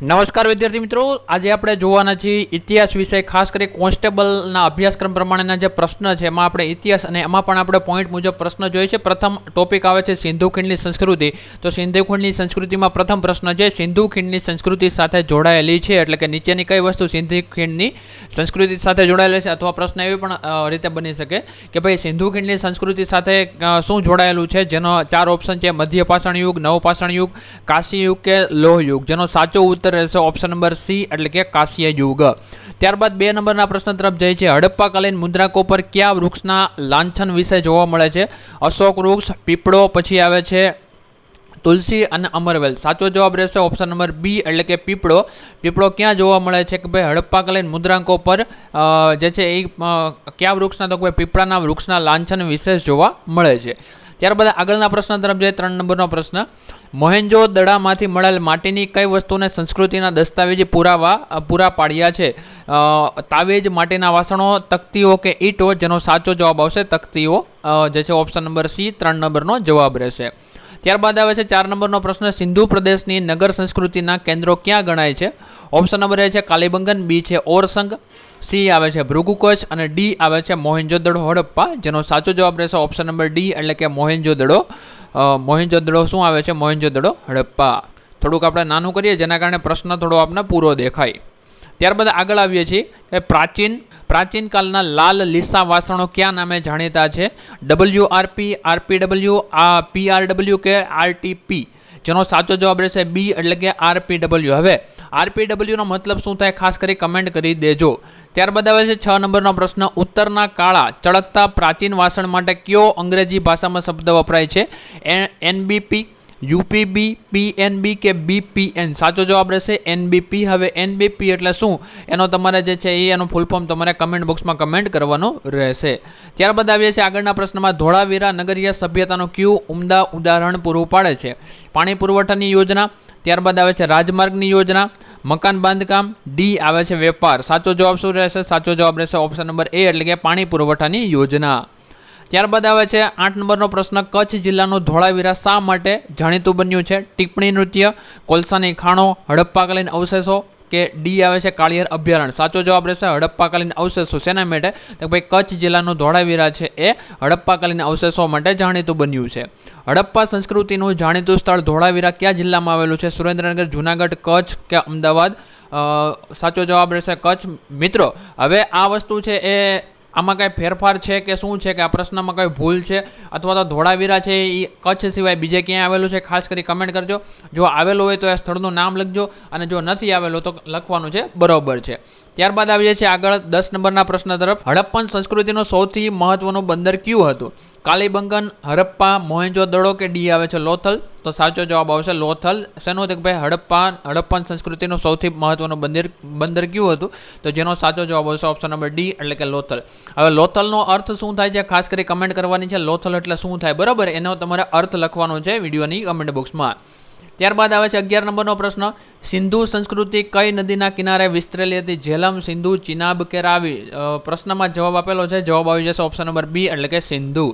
નમસ્કાર વિદ્યાર્થી મિત્રો. આજે આપણે જોવાના છીએ ઇતિહાસ વિષય ખાસ કરી કોન્સ્ટેબલના અભ્યાસક્રમ પ્રમાણેના જે પ્રશ્ન છે, એમાં આપણે ઇતિહાસ અને એમાં પણ આપણે પોઈન્ટ મુજબ પ્રશ્ન જોઈએ છે. પ્રથમ ટોપિક આવે છે સિંધુ ખીણની સંસ્કૃતિ. તો સિંધુ ખીણની સંસ્કૃતિમાં પ્રથમ પ્રશ્ન છે, સિંધુ ખીણની સંસ્કૃતિ સાથે જોડાયેલી છે, એટલે કે નીચેની કઈ વસ્તુ સિંધુ ખીણની સંસ્કૃતિ સાથે જોડાયેલી છે? અથવા પ્રશ્ન એવી પણ રીતે બની શકે કે ભાઈ સિંધુ ખીણની સંસ્કૃતિ સાથે શું જોડાયેલું છે? જેનો ચાર ઓપ્શન છે, મધ્ય પાષાણ યુગ, નવ પાષાણ યુગ, કાશી યુગ કે લોહ યુગ. જેનો સાચો ઉત્તર રહેશે ઓપ્શન નંબર સી એટલે કે કાશ્ય યુગ. ત્યારબાદ બે નંબરના પ્રશ્ન તરફ જાય છે. હડપ્પાકાલીન મુદ્રાકો પર કયા વૃક્ષના લાંછન વિશે જોવા મળે છે? અશોક વૃક્ષ, પીપળો, પછી આવે છે તુલસી અને અમરવેલ. સાચો જવાબ રહેશે ઓપ્શન નંબર બી એટલે કે પીપળો. પીપળો ક્યાં જોવા મળે છે કે ભાઈ હડપ્પાકાલીન મુદ્રાંકો પર જે છે એ કયા વૃક્ષના તો કે પીપળાના વૃક્ષના લાંછન વિશેષ જોવા મળે છે. ત્યારબાદ આગળના પ્રશ્ન તરફ જઈએ, ત્રણ નંબરનો પ્રશ્ન. મોહેન્જો દડામાંથી મળેલ માટીની કઈ વસ્તુને સંસ્કૃતિના દસ્તાવેજી પુરાવા પૂરા પાડ્યા છે? તાવેજ માટીના વાસણો, તકતીઓ કે ઈંટો? જેનો સાચો જવાબ આવશે તકતીઓ. જે છે ઓપ્શન નંબર સી ત્રણ નંબરનો જવાબ રહેશે. ત્યારબાદ આવે છે ચાર નંબરનો પ્રશ્ન, સિંધુ પ્રદેશની નગર સંસ્કૃતિના કેન્દ્રો ક્યાં ગણાય છે? ઓપ્શન નંબર એ છે કાલીબંગન બી છે ઓરસંગ સી આવે છે ભૃગુકચ્છ અને ડી આવે છે મોહેન્જોદડો હડપ્પા. જેનો સાચો જવાબ રહેશે ઓપ્શન નંબર ડી એટલે કે મોહેન્જોદડો. મોહેન્જોદડો શું આવે છે? મોહેન્જોદડો હડપ્પા. થોડુંક આપણે નાનું કરીએ, જેના કારણે પ્રશ્ન થોડો આપણને પૂરો દેખાય. ત્યારબાદ આગળ આવીએ છીએ કે પ્રાચીન પ્રાચીન કાળના લાલ લીસા વાસણો કયા નામે જાણીતા છે? ડબલ્યુ આરપી આરપીડબલ્યુ આ પીઆરડબલ્યુ કે આરટીપી જેનો સાચો જવાબ રહેશે બી એટલે કે આરપીડબલ્યુ હવે આરપીડબલ્યુનો મતલબ શું થાય ખાસ કરી કમેન્ટ કરી દેજો. ત્યારબાદ આવે છે છ નંબરનો પ્રશ્ન, ઉત્તરના કાળા ચળકતા પ્રાચીન વાસણ માટે કયો અંગ્રેજી ભાષામાં શબ્દ વપરાય છે? એનબીપી યુપીબી, પીએનબી કે બીપીએન? સાચો જવાબ રહેશે એનબીપી. હવે એનબીપી એટલે શું? એનો તમારે જે છે એ એનું ફૂલ ફોર્મ તમારે કમેન્ટ બોક્સમાં કમેન્ટ કરવાનું રહેશે. ત્યારબાદ આવીએ છીએ આગળના પ્રશ્નમાં. ધોળાવીરા નગરીય સભ્યતાનું ક્યુ ઉમદા ઉદાહરણ પૂરું પાડે છે? પાણી પુરવઠાની યોજના. ત્યારબાદ આવે છે રાજમાર્ગની યોજના. મકાન બાંધકામ. ડી આવે છે વેપાર. સાચો જવાબ શું રહેશે? સાચો જવાબ રહેશે ઓપ્શન નંબર એ એટલે કે પાણી પુરવઠાની યોજના. ત્યારબાદ આવે છે આઠ નંબરનો પ્રશ્ન, કચ્છ જિલ્લાનું ધોળાવીરા શા માટે જાણીતું બન્યું છે? ટિપ્પણી નૃત્ય, કોલસાની ખાણો, હડપ્પાકાલીન અવશેષો કે ડી આવે છે કાળિયર અભયારણ્ય? સાચો જવાબ રહેશે હડપ્પાકાલીન અવશેષો. શેના માટે? તો ભાઈ કચ્છ જિલ્લાનું ધોળાવીરા છે એ હડપ્પાકાલીન અવશેષો માટે જાણીતું બન્યું છે. હડપ્પા સંસ્કૃતિનું જાણીતું સ્થળ ધોળાવીરા કયા જિલ્લામાં આવેલું છે? સુરેન્દ્રનગર, જુનાગઢ, કચ્છ કે અમદાવાદ? સાચો જવાબ રહેશે કચ્છ. મિત્રો, હવે આ વસ્તુ છે એ આમાં કાંઈ ફેરફાર છે કે શું છે કે આ પ્રશ્નમાં કંઈ ભૂલ છે અથવા તો ધોળાવીરા છે એ કચ્છ સિવાય બીજે ક્યાંય આવેલું છે? ખાસ કરી કમેન્ટ કરજો. જો આવેલું હોય તો એ સ્થળનું નામ લખજો અને જો નથી આવેલું તો લખવાનું છે બરોબર છે. ત્યારબાદ આવીએ છીએ આગળ દસ નંબરના પ્રશ્ન તરફ. હડપ્પન સંસ્કૃતિનું સૌથી મહત્વનું બંદર કયું હતું? કાલીબંગન, હરપ્પા મોહેન્જો દડો કે ડી આવે છે લોથલ? તો સાચો જવાબ આવશે લોથલ. શેનું હતું કે ભાઈ, હડપ્પા હડપ્પન સંસ્કૃતિનું સૌથી મહત્વનું બંદર બંદર કયું હતું? તો જેનો સાચો જવાબ આવશે ઓપ્શન નંબર ડી એટલે કે લોથલ. હવે લોથલનો અર્થ શું થાય છે? ખાસ કરી કમેન્ટ કરવાની છે. લોથલ એટલે શું થાય? બરાબર? એનો તમારે અર્થ લખવાનો છે વિડીયોની કમેન્ટ બોક્સમાં ત્યારબાદ આવે છે અગિયાર નંબરનો પ્રશ્ન. સિંધુ સંસ્કૃતિ કઈ નદીના કિનારે વિસ્તરેલી હતી? ઝેલમ સિંધુ, ચિનાબ કે રાવી? પ્રશ્નમાં જવાબ આપેલો છે. જવાબ આવી જશે ઓપ્શન નંબર બી એટલે કે સિંધુ.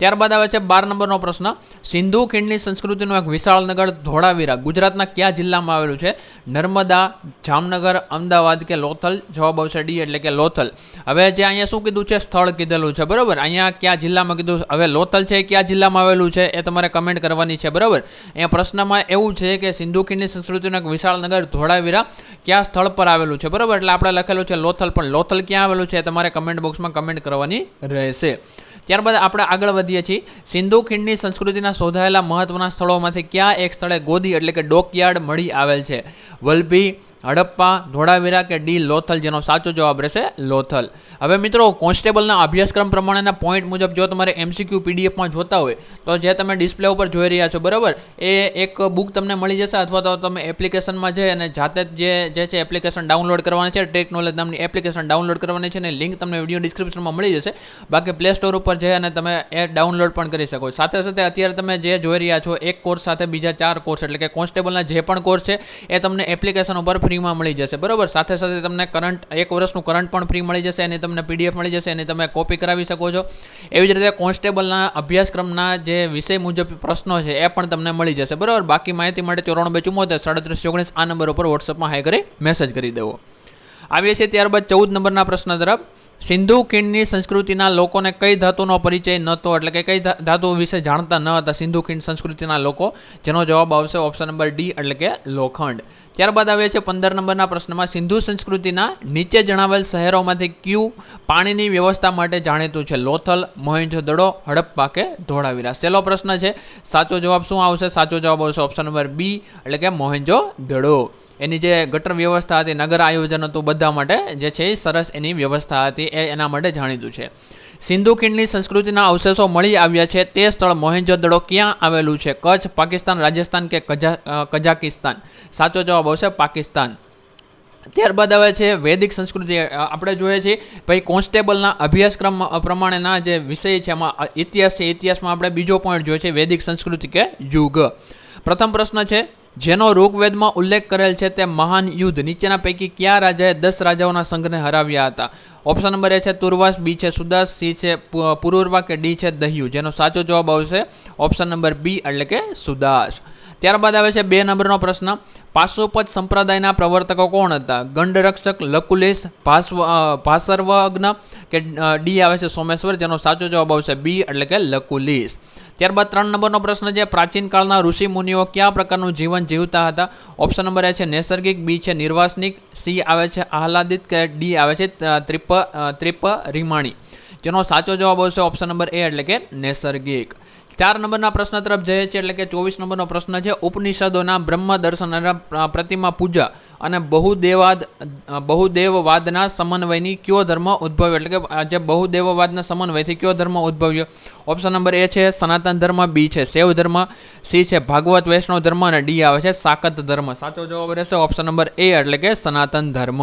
ત્યારબાદ આવે છે બાર નંબરનો પ્રશ્ન. સિંધુ ખીણની સંસ્કૃતિનું એક વિશાળ નગર ધોળાવીરા, ગુજરાતના કયા જિલ્લામાં આવેલું છે? નર્મદા, જામનગર, અમદાવાદ કે લોથલ? જવાબ આવશે ડી એટલે કે લોથલ. હવે જે અહીંયા શું કીધું છે? સ્થળ કીધેલું છે. બરાબર? અહીંયા કયા જિલ્લામાં કીધું? હવે લોથલ છે કયા જિલ્લામાં આવેલું છે એ તમારે કમેન્ટ કરવાની છે. બરાબર? અહીંયા પ્રશ્નમાં એવું છે કે સિંધુ ખીણની સંસ્કૃતિનું એક વિશાળ નગર ધોળાવીરા કયા સ્થળ પર આવેલું છે? બરાબર? એટલે આપણે લખેલું છે લોથલ. પણ લોથલ ક્યાં આવેલું છે તમારે કમેન્ટ બોક્સમાં કમેન્ટ કરવાની રહેશે. ત્યારબાદ આપણે આગળ વધીએ છીએ. સિંધુ ખીણની સંસ્કૃતિના શોધાયેલા મહત્વના સ્થળોમાંથી ક્યાં એક સ્થળે ગોદી એટલે કે ડોકયાર્ડ મળી આવેલ છે? વલભી હડપ્પા, ધોળાવીરા કે ડી લોથલ જેનો સાચો જવાબ રહેશે લોથલ. હવે મિત્રો, કોન્સ્ટેબલના અભ્યાસક્રમ પ્રમાણેના પોઈન્ટ મુજબ જો તમારે એમસીક્યુ પીડીએફમાં જોતા હોય, તો જે તમે ડિસ્પ્લે ઉપર જોઈ રહ્યા છો, બરાબર? એ એક બુક તમને મળી જશે અથવા તો તમે એપ્લિકેશનમાં જઈ અને જાતે જ જે છે એપ્લિકેશન ડાઉનલોડ કરવાની છે ટેક નોલેજ નામની એપ્લિકેશન ડાઉનલોડ કરવાની છે અને લિંક તમને વીડિયો ડિસ્ક્રિપ્શનમાં મળી જશે. બાકી પ્લે સ્ટોર ઉપર જઈ અને તમે એ ડાઉનલોડ પણ કરી શકો સાથે સાથે અત્યારે તમે જે જોઈ રહ્યા છો, એક કોર્સ સાથે બીજા ચાર કોર્સ એટલે કે કોન્સ્ટેબલના જે પણ કોર્સ છે, એ તમને એપ્લિકેશન ઉપર ફ્રી ફ્રીમાં મળી જશે. બરાબર? સાથે સાથે તમને કરંટ એક વર્ષનું કરંટ પણ ફ્રી મળી જશે અને તમને પીડીએફ મળી જશે અને તમે કોપી કરાવી શકો છો. એવી જ રીતે કોન્સ્ટેબલના અભ્યાસક્રમના જે વિષય મુજબ પ્રશ્નો છે, એ પણ તમને મળી જશે. બરાબર? બાકી માહિતી માટે ચોરાણું બે ચુમ્મોતેર, સાડત્રીસ ઓગણીસ આ નંબર ઉપર વોટ્સઅપમાં હાઈ કરી મેસેજ કરી દેવો. આવીએ છીએ ત્યારબાદ ચૌદ નંબરના પ્રશ્ન તરફ. સિંધુ ખીણની સંસ્કૃતિના લોકોને કઈ ધાતુનો પરિચય નહોતો, એટલે કે કઈ ધાતુ વિશે જાણતા ન હતા સિંધુ ખીણ સંસ્કૃતિના લોકો, જેનો જવાબ આવશે ઓપ્શન નંબર ડી, એટલે કે લોખંડ. ત્યારબાદ આવે છે પંદર નંબરના પ્રશ્નમાં, સિંધુ સંસ્કૃતિના નીચે જણાવેલ શહેરોમાંથી ક્યુ પાણીની વ્યવસ્થા માટે જાણીતું છે? લોથલ મોહેન્જો દડો હડપ્પા કે ધોળાવીરા? સહેલો પ્રશ્ન છે, સાચો જવાબ શું આવશે? સાચો જવાબ આવશે ઓપ્શન નંબર બી, એટલે કે મોહેંજો દડો એની જે ગટર વ્યવસ્થા હતી, નગર આયોજન હતું બધા માટે જે છે એ સરસ એની વ્યવસ્થા હતી, એ એના માટે જાણીતું છે. સિંધુ ખીણની સંસ્કૃતિના અવશેષો મળી આવ્યા છે, તે સ્થળ મોહેંજો-દડો ક્યાં આવેલું છે? કચ્છ, પાકિસ્તાન, રાજસ્થાન કે કજા કઝાકિસ્તાન? સાચો જવાબ આવશે પાકિસ્તાન. ત્યારબાદ આવે છે વૈદિક સંસ્કૃતિ. આપણે જોઈએ છીએ ભાઈ કોન્સ્ટેબલના અભ્યાસક્રમ પ્રમાણેના જે વિષય છે, એમાં ઇતિહાસ છે, ઇતિહાસમાં આપણે બીજો પોઈન્ટ જોઈએ છે વૈદિક સંસ્કૃતિ કે યુગ. પ્રથમ પ્રશ્ન છે જેનો ઋગ્વેદમાં ઉલ્લેખ કરેલ છે તે મહાન યુદ્ધ. નીચેના પૈકી કયા રાજાએ દસ રાજાઓના સંઘને હરાવ્યા હતા? ઓપ્શન નંબર એ છે તુર્વાસ બી છે સુદાસ સી છે પુરુર્વા કે ડી છે દહ્યુ? જેનો સાચો જવાબ આવશે ઓપ્શન નંબર બી એટલે કે સુદાસ. ત્યારબાદ આવે છે બે નંબરનો પ્રશ્ન. પાશોપત સંપ્રદાયના પ્રવર્તકો કોણ હતા? ગંડરક્ષક લકુલેશ ભાસ્વ ભાસર્વગ્ન કે ડી આવે છે સોમેશ્વર, જેનો સાચો જવાબ આવશે બી, એટલે કે લકુલેશ. ત્યારબાદ ત્રણ નંબરનો પ્રશ્ન છે, પ્રાચીન કાળના ઋષિ મુનિઓ કયા પ્રકારનું જીવન જીવતા હતા? ઓપ્શન નંબર એ છે નૈસર્ગિક, બી છે નિર્વાસનિક, સી આવે છે આહલાદિત કે ડી આવે છે ત્રિપ ત્રિપ રીમાણી જેનો સાચો જવાબ આવશે ઓપ્શન નંબર એ, એટલે કે નૈસર્ગિક. ચાર નંબરના પ્રશ્ન તરફ જઈએ છીએ, એટલે કે ચોવીસ નંબરનો પ્રશ્ન છે, ઉપનિષદોના બ્રહ્મ દર્શન અને પ્રતિમા પૂજા અને બહુદેવાદ બહુદેવવાદના સમન્વયની કયો ધર્મ ઉદ્ભવ્યો? એટલે કે જે બહુદેવવાદના સમન્વયથી કયો ધર્મ ઉદ્ભવ્યો? ઓપ્શન નંબર એ છે સનાતન ધર્મ, બી છે શૈવ ધર્મ, સી છે ભાગવત વૈષ્ણવ ધર્મ અને ડી આવે છે સાકત ધર્મ. સાચો જવાબ રહેશે ઓપ્શન નંબર એ, એટલે કે સનાતન ધર્મ.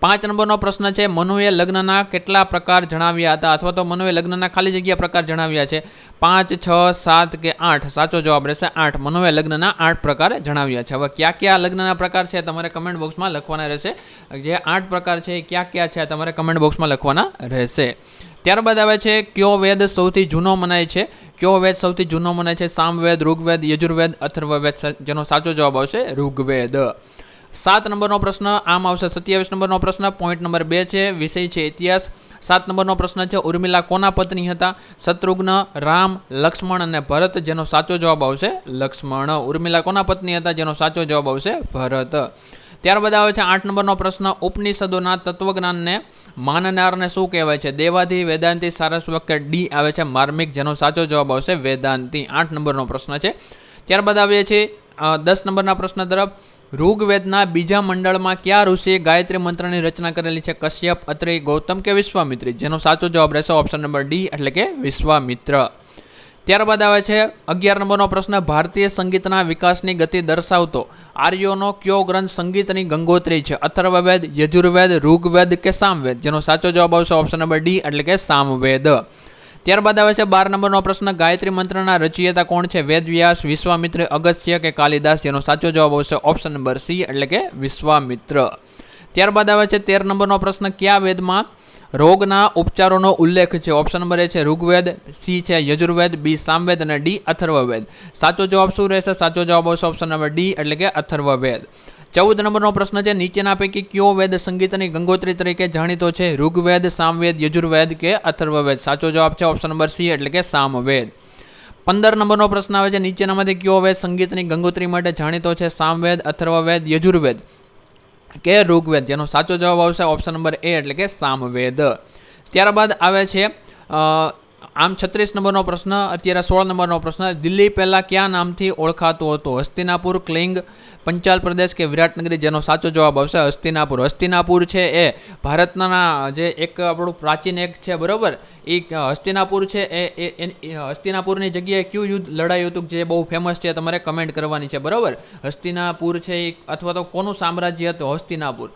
પાંચ નંબરનો પ્રશ્ન છે, મનુએ લગ્નના કેટલા પ્રકાર જણાવ્યા હતા? અથવા તો મનુએ લગ્નના ખાલી જગ્યા પ્રકાર જણાવ્યા છે? પાંચ, છ, સાત કે આઠ? સાચો જવાબ રહેશે આઠ. મનુએ લગ્નના આઠ પ્રકાર જણાવ્યા છે. હવે કયા કયા લગ્નના પ્રકાર છે તમારે કમેન્ટ બોક્સમાં લખવાના રહેશે. જે આઠ પ્રકાર છે એ કયા કયા છે તમારે કમેન્ટ બોક્સમાં લખવાના રહેશે. ત્યારબાદ આવે છે, કયો વેદ સૌથી જૂનો મનાય છે? કયો વેદ સૌથી જૂનો મનાય છે? સામવેદ, ઋગ્વેદ, યજુર્વેદ, અથર્વવેદ જેનો સાચો જવાબ આવશે, ઋગ્વેદ. સાત નંબરનો પ્રશ્ન આમ આવશે. સત્યાવીસ નંબરનો પ્રશ્ન પોઈન્ટ નંબર બે છે, વિષય છે ઇતિહાસ. સાત નંબરનો પ્રશ્ન છે, ઉર્મિલા કોના પત્ની હતા? શત્રુઘ્ન, રામ, લક્ષ્મણ અને ભરત, જેનો સાચો જવાબ આવશે લક્ષ્મણ. ઉર્મિલા કોના પત્ની હતા? જેનો સાચો જવાબ આવશે ભરત. ત્યારબાદ આવે છે આઠ નંબરનો પ્રશ્ન, ઉપનિષદોના તત્વજ્ઞાનને માનનારને શું કહેવાય છે? દેવાધિ, વેદાંતિ સારસ્વત કે ડી આવે છે માર્મિક, જેનો સાચો જવાબ આવશે વેદાંતિ. આઠ નંબરનો પ્રશ્ન છે. ત્યારબાદ આવીએ છીએ દસ નંબરના પ્રશ્ન તરફ. ઋગ્વેદના બીજા મંડળમાં કયા ઋષિએ ગાયત્રી મંત્રની રચના કરેલી છે? કશ્યપ અત્રેય ગૌતમ કે વિશ્વામિત્રી? જેનો સાચો જવાબ રહેશે ઓપ્શન નંબર ડી એટલે કે વિશ્વામિત્ર. ત્યારબાદ આવે છે, અગિયાર નંબરનો પ્રશ્ન, ભારતીય સંગીતના વિકાસની ગતિ દર્શાવતો આર્યોનો કયો ગ્રંથ સંગીતની ગંગોત્રી છે? અથર્વવેદ, યજુર્વેદ, ઋગ્વેદ કે સામવેદ? જેનો સાચો જવાબ આવશે ઓપ્શન નંબર ડી એટલે કે સામવેદ. ત્યારબાદ આવે છે બાર નંબરનો પ્રશ્ન, ગાયત્રી મંત્રના રચયિતા કોણ છે? વેદવ્યાસ, વિશ્વામિત્ર, અગસ્ત્ય કે કાલિદાસ? જેનો સાચો જવાબ આવશે ઓપ્શન નંબર સી એટલે કે વિશ્વામિત્ર. ત્યારબાદ આવે છે તેર નંબરનો પ્રશ્ન, કયા વેદમાં રોગના ઉપચારોનો ઉલ્લેખ છે? ઓપ્શન નંબર એ છે ઋગ્વેદ સી છે યજુર્વેદ બી સામવેદ અને ડી અથર્વવેદ. સાચો જવાબ શું રહેશે? સાચો જવાબ આવશે ઓપ્શન નંબર ડી એટલે કે અથર્વવેદ. ચૌદ નંબરનો પ્રશ્ન છે, નીચેના પૈકી કયો વેદ સંગીતની ગંગોત્રી તરીકે જાણીતો છે? ઋગ્વેદ, સામવેદ, યજુર્વેદ કે અથર્વવેદ? સાચો જવાબ છે ઓપ્શન નંબર સી એટલે કે સામવેદ. પંદર નંબરનો પ્રશ્ન આવે છે, નીચેનામાંથી કયો વેદ સંગીતની ગંગોત્રી માટે જાણીતો છે? સામવેદ, અથર્વવેદ, યજુર્વેદ કે ઋગ્વેદ? જેનો સાચો જવાબ આવશે ઓપ્શન નંબર એ એટલે કે સામવેદ. ત્યારબાદ આવે છે આમ છત્રીસ નંબરનો પ્રશ્ન, અત્યારે સોળ નંબરનો પ્રશ્ન, દિલ્હી પહેલાં કયા નામથી ઓળખાતું હતું? હસ્તિનાપુર, ક્લિંગ, પંચાલ પ્રદેશ કે વિરાટનગરી? જેનો સાચો જવાબ આવશે હસ્તિનાપુર. હસ્તિનાપુર છે એ ભારતના જે એક આપણું પ્રાચીન એક છે, બરોબર? એ હસ્તિનાપુર છે, એ હસ્તિનાપુરની જગ્યાએ કયું યુદ્ધ લડાયું હતું જે બહુ ફેમસ છે તમારે કમેન્ટ કરવાની છે, બરાબર? હસ્તિનાપુર છે એ અથવા તો કોનું સામ્રાજ્ય હતું હસ્તિનાપુર?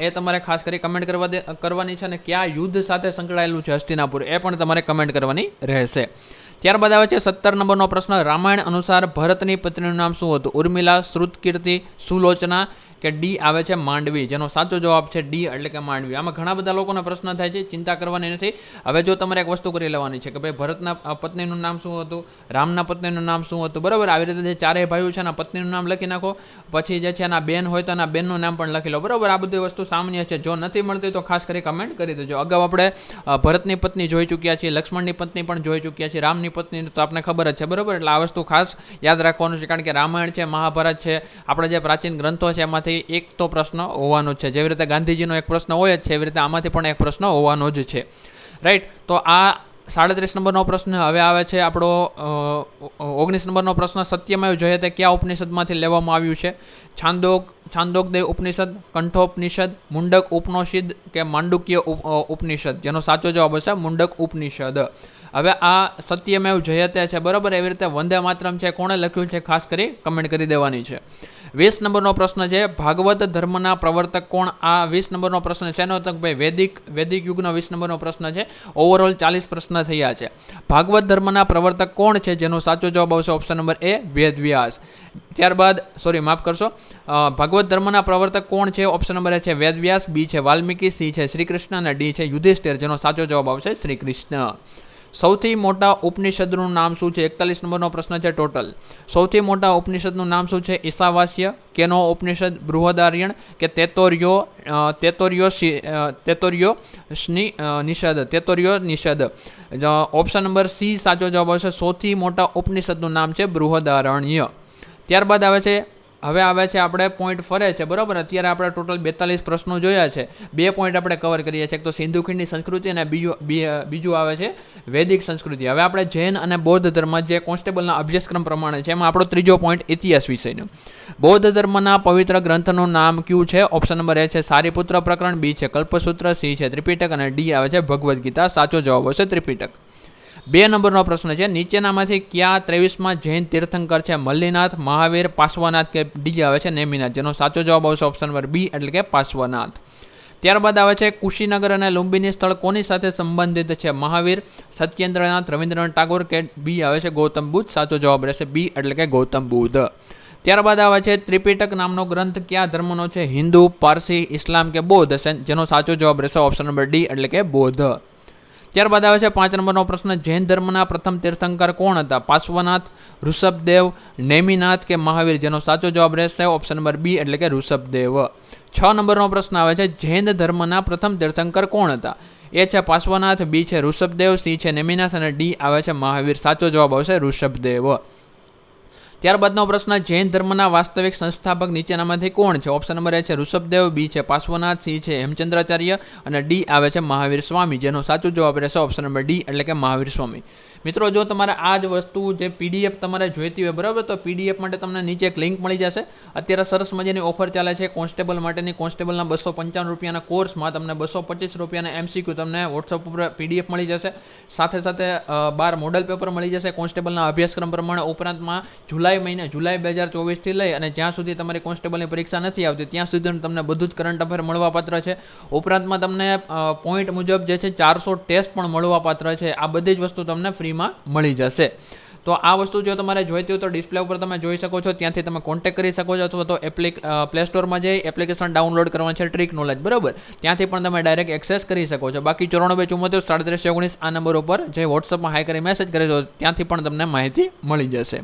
એ તમારે ખાસ કરી કમેન્ટ કરવા દે, કરવાની છે અને કયા યુદ્ધ સાથે સંકળાયેલું છે હસ્તિનાપુર? એ પણ તમારે કમેન્ટ કરવાની રહેશે. ત્યારબાદ આવે છે સત્તર નંબરનો પ્રશ્ન, રામાયણ અનુસાર ભરતની પત્નીનું નામ શું હતું? ઉર્મિલા, શ્રુતકીર્તિ, સુલોચના કે ડી આવે છે માંડવી, જેનો સાચો જવાબ છે ડી એટલે કે માંડવી. આમાં ઘણા બધા લોકોને પ્રશ્ન થાય છે, ચિંતા કરવાની નથી. હવે જો તમારે એક વસ્તુ કરી લેવાની છે કે ભાઈ ભરતના પત્નીનું નામ શું હતું? રામના પત્નીનું નામ શું હતું? બરાબર, આવી રીતે જે ચારેય ભાઈઓ છે એના પત્નીનું નામ લખી નાખો. પછી જે છે એના બેન હોય તો એના બેનનું નામ પણ લખી લો. બરાબર, આ બધી વસ્તુ સામાન્ય છે. જો નથી મળતી તો ખાસ કરી કમેન્ટ કરી દેજો. અગાઉ આપણે ભરતની પત્ની જોઈ ચૂક્યા છીએ, લક્ષ્મણની પત્ની પણ જોઈ ચૂક્યા છીએ, રામની પત્ની તો આપણે ખબર જ છે. બરાબર, એટલે આ વસ્તુ ખાસ યાદ રાખવાનું છે, કારણ કે રામાયણ છે, મહાભારત છે. આપણે જે પ્રાચીન ગ્રંથો છે, એમાંથી એક તો પ્રશ્ન હોવાનો છે. જેવી રીતે ગાંધીજીનો એક પ્રશ્ન હોય જ છે, એવી રીતે આમાંથી પણ એક પ્રશ્ન હોવાનો જ છે. રાઈટ તો આ સાડત્રીસ નંબરનો પ્રશ્ન હવે આવે છે આપણો ઓગણીસ નંબરનો પ્રશ્ન સત્યમેવ જોઈએ તે કયા ઉપનિષદમાંથી લેવામાં આવ્યું છે? છાંદોગ, છાંદોગદેવ ઉપનિષદ, કંઠોપનિષદ, મુંડક ઉપનોષિદ કે માંડુક્ય ઉપ- ઉપનિષદ? જેનો સાચો જવાબ હશે મુંડક ઉપનિષદ. હવે આ સત્યમેવ જયતે છે, બરાબર? એવી રીતે વંદે માતરમ છે, કોણે લખ્યું છે? ખાસ કરી કમેન્ટ કરી દેવાની છે. વીસ નંબરનો પ્રશ્ન છે, ભાગવત ધર્મના પ્રવર્તક કોણ? આ વીસ નંબરનો પ્રશ્ન શેનો હતો ભાઈ વૈદિક વૈદિક યુગનો વીસ નંબરનો પ્રશ્ન છે. ઓવરઓલ ચાલીસ પ્રશ્ન થયા છે. ભાગવત ધર્મના પ્રવર્તક કોણ છે? જેનો સાચો જવાબ આવશે ઓપ્શન નંબર એ વેદવ્યાસ. ત્યારબાદ સોરી માફ કરશો. ભગવત ધર્મના પ્રવર્તક કોણ છે? ઓપ્શન નંબર એ છે વેદવ્યાસ બી છે વાલ્મીકી સી છે શ્રી કૃષ્ણ અને ડી છે યુધિષ્ઠિર, જેનો સાચો જવાબ આવશે શ્રી કૃષ્ણ સૌથી મોટા ઉપનિષદનું નામ શું છે? એકતાલીસ નંબરનો પ્રશ્ન છે ટોટલ. સૌથી મોટા ઉપનિષદનું નામ શું છે? ઈશાવાસ્ય કેનો ઉપનિષદ? બૃહદાર્યણ. કે તેતોર્યો તેતોરિયો તેતોર્યો નિષદ. તેતોર્યો નિષદ. ઓપ્શન નંબર સી સાચો જવાબ આવશે. સૌથી મોટા ઉપનિષદનું નામ છે બૃહદારણ્ય. ત્યારબાદ આવે છે હવે આવે છે આપણે પોઈન્ટ ફરે છે, બરાબર? અત્યારે આપણે ટોટલ બેતાલીસ પ્રશ્નો જોયા છે. બે પોઈન્ટ આપણે કવર કરીએ છીએ. એક તો સિંધુ ખીણની સંસ્કૃતિ અને બીજું બીજું આવે છે વૈદિક સંસ્કૃતિ. હવે આપણે જૈન અને બૌદ્ધ ધર્મ જે કોન્સ્ટેબલના અભ્યાસક્રમ પ્રમાણે છે, એમાં આપણો ત્રીજો પોઈન્ટ ઇતિહાસ વિષયનો બૌદ્ધ ધર્મના પવિત્ર ગ્રંથનું નામ કયું છે? ઓપ્શન નંબર એ છે સારીપુત્ર પ્રકરણ, બી છે કલ્પસૂત્ર, સી છે ત્રિપિટક અને ડી આવે છે ભગવદ્ ગીતા. સાચો જવાબ હશે ત્રિપિટક. બે નંબરનો પ્રશ્ન છે, નીચેનામાંથી કયા ત્રેવીસમાં જૈન તીર્થંકર છે? મલ્લીનાથ, મહાવીર પાશ્વનાથ કે ડી આવે છે? નેમિનાથ. જેનો સાચો જવાબ આવશે ઓપ્શન નંબર બી એટલે કે પાશ્વનાથ ત્યારબાદ આવે છે, કુશીનગર અને લુંબિની સ્થળ કોની સાથે સંબંધિત છે? મહાવીર, સત્યેન્દ્રનાથ, રવિન્દ્રનાથ ટાગોર કે બી આવે છે? ગૌતમ બુદ્ધ. સાચો જવાબ રહેશે બી એટલે કે ગૌતમ બુદ્ધ. ત્યારબાદ આવે છે, ત્રિપિટક નામનો ગ્રંથ કયા ધર્મનો છે? હિન્દુ, પારસી, ઇસ્લામ કે બૌદ્ધ જેનો સાચો જવાબ રહેશે ઓપ્શન નંબર ડી એટલે કે બૌદ્ધ. ત્યારબાદ આવે છે પાંચ નંબરનો પ્રશ્ન, જૈન ધર્મના પ્રથમ તીર્થંકર કોણ હતા? પાર્શ્વનાથ, ઋષભદેવ, નેમિનાથ કે મહાવીર? જેનો સાચો જવાબ રહેશે ઓપ્શન નંબર બી એટલે કે ઋષભદેવ. છ નંબરનો પ્રશ્ન આવે છે, જૈન ધર્મના પ્રથમ તીર્થંકર કોણ હતા? એ છે પાર્શ્વનાથ બી છે ઋષભદેવ સી છે નેમિનાથ અને ડી આવે છે મહાવીર. સાચો જવાબ આવશે ઋષભદેવ. ત્યારબાદનો પ્રશ્ન, જૈન ધર્મના વાસ્તવિક સંસ્થાપક નીચેનામાંથી કોણ છે? ઓપ્શન નંબર એ છે ઋષભદેવ બી છે પાર્શ્વનાથ સી છે હેમચંદ્રાચાર્ય અને ડી આવે છે મહાવીર સ્વામી. જેનો સાચો જવાબ રહેશે ઓપ્શન નંબર ડી એટલે કે મહાવીર સ્વામી. મિત્રો, જો તમારે આ જ વસ્તુ જે પીડીએફ તમારે જોઈતી હોય, બરાબર? તો પીડીએફ માટે તમને નીચે એક લિંક મળી જશે. અત્યારે સરસ મજાની ઓફર ચાલે છે કોન્સ્ટેબલ માટેની. કોન્સ્ટેબલના બસો પંચાવન રૂપિયાના કોર્સમાં તમને બસો પચીસ રૂપિયાના એમસીક્યુ તમને વોટ્સઅપ ઉપર પીડીએફ મળી જશે. સાથે સાથે બાર મોડલ પેપર મળી જશે કોન્સ્ટેબલના અભ્યાસક્રમ પ્રમાણે. ઉપરાંતમાં જુલાઈ મહિને, જુલાઈ બે હજાર ચોવીસથી લઈ અને જ્યાં સુધી તમારી કોન્સ્ટેબલની પરીક્ષા નથી આવતી, ત્યાં સુધી તમને બધું જ કરંટ અફેર મળવાપાત્ર છે. ઉપરાંતમાં તમને પોઈન્ટ મુજબ જે છે ચારસો ટેસ્ટ પણ મળવાપાત્ર છે. આ બધી જ વસ્તુ તમને ફ્રીમાં મળી જશે. તો આ વસ્તુ જો તમારે જોઈતી હોય તો ડિસ્પ્લે ઉપર તમે જોઈ શકો છો. ત્યાંથી તમે કોન્ટેક્ટ કરી શકો છો અથવા તો એપ્લિક પ્લે સ્ટોરમાં જઈ એપ્લિકેશન ડાઉનલોડ કરવાની છે ટ્રીક નોલેજ બરાબર? ત્યાંથી પણ તમે ડાયરેક્ટ એક્સેસ કરી શકો છો. બાકી ચોરાણું બે ચુમ્મોતેર સાડત્રીસ, ઓગણીસ આ નંબર ઉપર જે વોટ્સઅપમાં હાઈ કરી મેસેજ કરે તો ત્યાંથી પણ તમને માહિતી મળી જશે.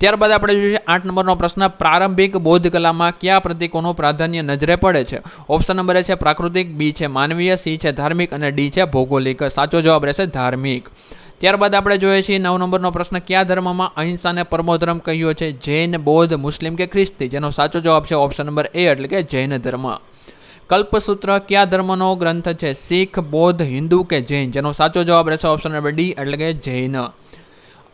ત્યારબાદ આપણે જોઈએ આઠ નંબરનો પ્રશ્ન, પ્રારંભિક બૌદ્ધ કલામાં કયા પ્રતીકોનું પ્રાધાન્ય નજરે પડે છે? ઓપ્શન નંબર છે પ્રાકૃતિક, બી છે માનવીય, સી છે ધાર્મિક અને ડી છે ભૌગોલિક. સાચો જવાબ રહેશે ધાર્મિક. ત્યારબાદ આપણે જોઈએ છીએ નવ નંબરનો પ્રશ્ન, કયા ધર્મમાં અહિંસાને પરમો ધર્મ કહ્યો છે? જૈન, બૌદ્ધ, મુસ્લિમ કે ખ્રિસ્તી? જેનો સાચો જવાબ છે ઓપ્શન નંબર એ એટલે કે જૈન ધર્મ. કલ્પસૂત્ર, કયા ધર્મનો ગ્રંથ છે? શીખ, બૌદ્ધ, હિન્દુ કે જૈન? જેનો સાચો જવાબ રહેશે ઓપ્શન નંબર ડી એટલે કે જૈન.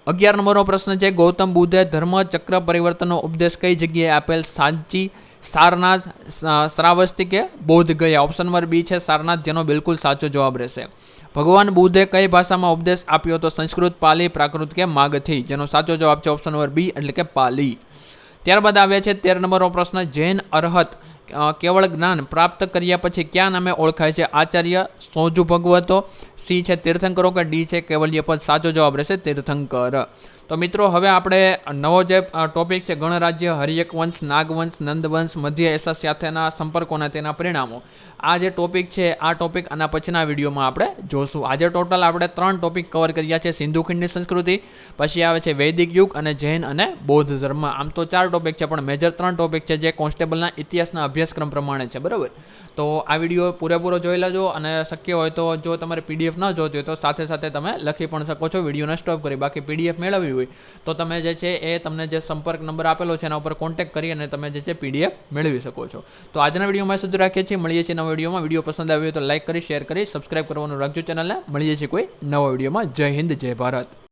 અગિયાર નંબરનો પ્રશ્ન છે, ગૌતમ બુદ્ધે ધર્મ ચક્ર પરિવર્તનનો ઉપદેશ કઈ જગ્યાએ આપેલ? સાંચી, સારનાથ શ્રાવસ્તી કે બૌદ્ધ ગયા? ઓપ્શન નંબર બી છે, સારનાથ, જેનો બિલકુલ સાચો જવાબ રહેશે. ભગવાન બુદ્ધે કઈ ભાષામાં ઉપદેશ આપ્યો તો સંસ્કૃત, પાલી, પ્રાકૃત કે માગથી? જેનો સાચો જવાબ છે ઓપ્શન નંબર બી એટલે કે પાલી. ત્યારબાદ આવે છે તેર નંબરનો પ્રશ્ન, જૈન અરહત કેવળ જ્ઞાન પ્રાપ્ત કર્યા પછી ક્યાં નામે ઓળખાય છે? આચાર્ય સોજુ ભગવતો, સી છે તીર્થંકરો કે ડી છે કેવલ્ય પદ સાચો જવાબ રહેશે તીર્થંકર. તો મિત્રો, હવે આપણે નવો જે ટોપિક છે ગણરાજ્ય હરિયક વંશ નાગવંશ, નંદવંશ, મધ્ય એસા સાથેના સંપર્કોના તેના પરિણામો. આ જે ટોપિક છે, આ ટોપિક આના પછીના વિડીયોમાં આપણે જોશું. આજે ટોટલ આપણે ત્રણ ટોપિક કવર કર્યા છે, સિંધુ ખીણની સંસ્કૃતિ, પછી આવે છે વૈદિક યુગ અને જૈન અને બૌદ્ધ ધર્મ. આમ તો ચાર ટોપિક છે, પણ મેજર ત્રણ ટોપિક છે જે કોન્સ્ટેબલના ઇતિહાસના અભ્યાસક્રમ પ્રમાણે છે, બરાબર? તો આ વીડિયો પૂરેપૂરો જોઈ લેજો અને શક્ય હોય તો જો તમારે પીડીએફ ન જોતી હોય તો સાથે સાથે તમે લખી પણ શકો છો, વિડીયોને સ્ટોપ કરી. બાકી પીડીએફ મેળવવી હોય. તો તમે જે છે એ તમને જે સંપર્ક નંબર આપેલો છે એના ઉપર કોન્ટેક્ટ કરી અને તમે જે છે પીડીએફ મેળવી શકો છો. તો આજના વિડીયોમાં સુધી રાખીએ છીએ. મળીએ છીએ નવા વિડીયોમાં. વીડિયો પસંદ આવ્યો તો લાઇક કરી શેર કરી સબસ્ક્રાઇબ કરવાનું રાખજો ચેનલને. મળીએ છીએ કોઈ નવા વિડીયોમાં. જય હિન્દ, જય ભારત.